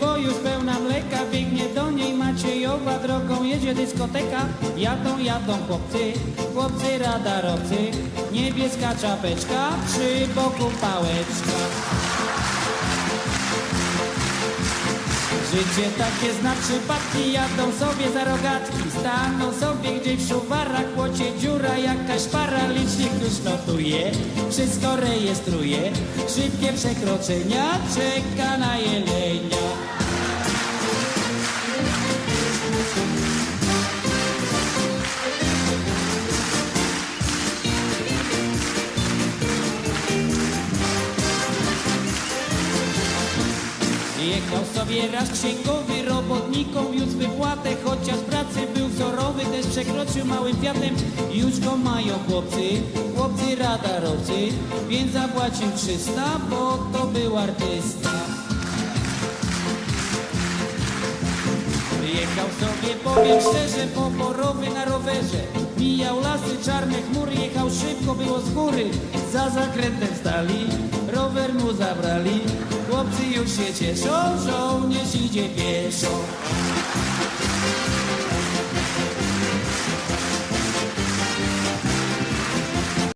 Bo już pełna mleka, biegnie do niej Maciejowa, drogą jedzie dyskoteka. Jadą, jadą chłopcy, chłopcy radarowcy, niebieska czapeczka, przy boku pałeczka. Życie takie zna przypadki, jadą sobie za rogatki, staną sobie gdzieś w szuwarach, płocie dziura, jakaś para, licznik już notuje, wszystko rejestruje, szybkie przekroczenia, czeka na jelenia. Jechał sobie raz księgowy, robotnikom wiózł wypłatę, chociaż pracy był wzorowy, też przekroczył małym fiatem. Już go mają chłopcy, chłopcy radarowcy, więc zapłacił 300, bo to był artysta. Jechał sobie, powiem szczerze, poborowy na rowerze. Mijał lasy, czarne chmury, jechał szybko, było z góry. Za zakrętem stali, już się cieszą, żołnierz idzie pieszo.